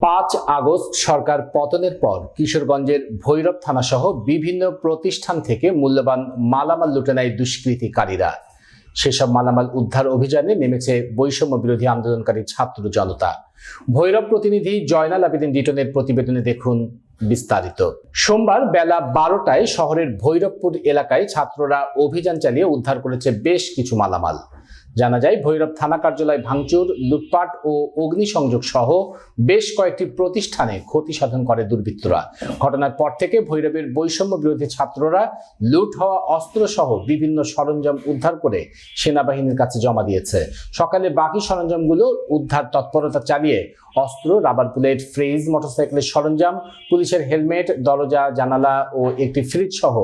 পাঁচ আগস্ট সরকার পতনের পর কিশোরগঞ্জের ভৈরব থানাসহ বিভিন্ন প্রতিষ্ঠান থেকে মূল্যবান মালামাল লুটে নেয় দুষ্কৃতিকারীরা। সেসব মালামাল উদ্ধার অভিযানে নেমেছে বৈষম্য বিরোধী আন্দোলনকারী ছাত্র জনতা। ভৈরব প্রতিনিধি জয়নাল আবেদিন ডিটনের প্রতিবেদনে দেখুন বিস্তারিত। সোমবার বেলা বারোটায় শহরের ভৈরবপুর এলাকায় ছাত্ররা অভিযান চালিয়ে উদ্ধার করেছে বেশ কিছু মালামাল। জানা যায়, ভৈরব থানা কার্যালয় ভাঙচুর, লুটপাট ও অগ্নিসংযোগ সহ বেশ কয়েকটি প্রতিষ্ঠানে ক্ষতি সাধন করে দুর্বৃত্তরা। ঘটনার পর থেকে ভৈরবের বৈষম্য বিরোধী ছাত্ররা লুট হওয়া অস্ত্র সহ বিভিন্ন সরঞ্জাম উদ্ধার করে সেনাবাহিনীর কাছে জমা দিয়েছে। সকালে বাকি সরঞ্জামগুলো উদ্ধার তৎপরতা চালিয়ে অস্ত্র, রাবার বুলেট, ফ্রিজ, মোটরসাইকেলের সরঞ্জাম, পুলিশের হেলমেট, দরজা, জানালা ও একটি ফ্রিজ সহ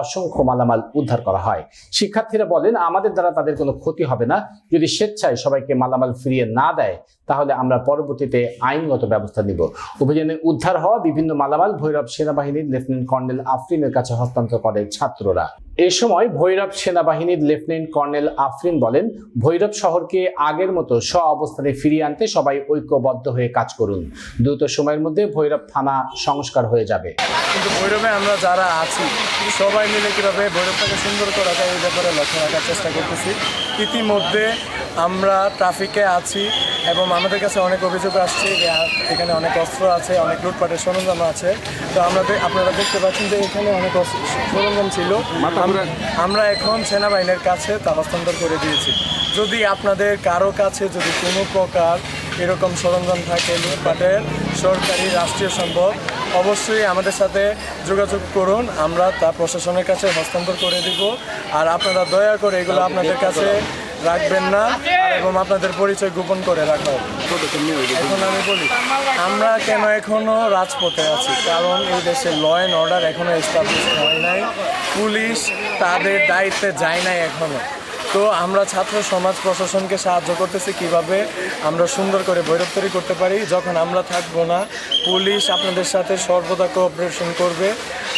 অসংখ্য মালামাল উদ্ধার করা হয়। শিক্ষার্থীরা বলেন, আমাদের দ্বারা তাদের কোনো ক্ষতি হবে না। যদি স্বেচ্ছায় সবাইকে মালামাল ফিরিয়ে না দেয়, তাহলে আমরা পরবর্তীতে আইনগত ব্যবস্থা নিব। অভিযানে উদ্ধার হওয়া বিভিন্ন মালামাল ভৈরব সেনাবাহিনীর লেফটেন্যান্ট কর্নেল আফরিনের কাছে হস্তান্তর করে ছাত্ররা। এ সময় ভৈরব সেনাবাহিনীর লেফটেন্যান্ট কর্নেল আফরিন বলেন, ভৈরব শহরকে আগের মতো স্ব অবস্থানে ফিরিয়ে আনতে সবাই ঐক্যবদ্ধ হয়ে কাজ করুন। দ্রুত সময়ের মধ্যে ভৈরব থানা সংস্কার হয়ে যাবে। কিন্তু ভৈরবে আমরা যারা আছি, সবাই মিলে কীভাবে ভৈরবটাকে সুন্দর করা যায় এই ব্যাপারে লক্ষ্য রাখার চেষ্টা করতেছি। ইতিমধ্যে আমরা ট্রাফিকে আছি এবং আমাদের কাছে অনেক অভিযোগ আসছে যে এখানে অনেক অস্ত্র আছে অনেক লুটপাটের সরঞ্জাম আছে। তো আমরা আপনারা দেখতে পাচ্ছেন যে এখানে অনেক অস্ত্র- সরঞ্জাম ছিল। আম- আমরা এখন সেনাবাহিনীর কাছে তা হস্তান্তর করে দিয়েছি। যদি আপনাদের কারও কাছে যদি কোনো প্রকার এরকম সরঞ্জাম থাকে লুটপাটের সরকারি রাষ্ট্রীয় সম্পদ অবশ্যই আমাদের সাথে যোগাযোগ করুন। আমরা তা প্রশাসনের কাছে হস্তান্তর করে দিব। আর আপনারা দয়া করে এগুলো আপনাদের কাছে রাখবেন না। এবং আপনাদের পরিচয় গোপন করে রাখা হবে। এখন আমি বলি, আমরা কেন এখনও রাজপথে আছি? কারণ এই দেশে ল অ্যান্ড অর্ডার এখনও এস্টাবলিশ হয় নাই। পুলিশ তাদের দায়িত্বে যায় নাই এখনও। তো আমরা ছাত্র সমাজ প্রশাসনকে সাহায্য করতেছি কীভাবে? আমরা সুন্দর করে ভৈরব করতে পারি। যখন আমরা থাকব না, পুলিশ আপনাদের সাথে সর্বদা কোঅপারেশন করবে।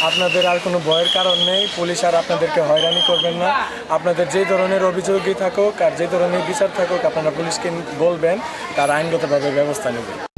আপনাদের আর কোনো ভয়ের কারণ নেই। পুলিশ আর আপনাদেরকে হয়রানি করবেন না। আপনাদের যে ধরনের অভিযোগই থাকুক আর যে ধরনের বিচার থাকুক, আপনারা পুলিশকে বলবেন, তার আইনগতভাবে ব্যবস্থা নেবে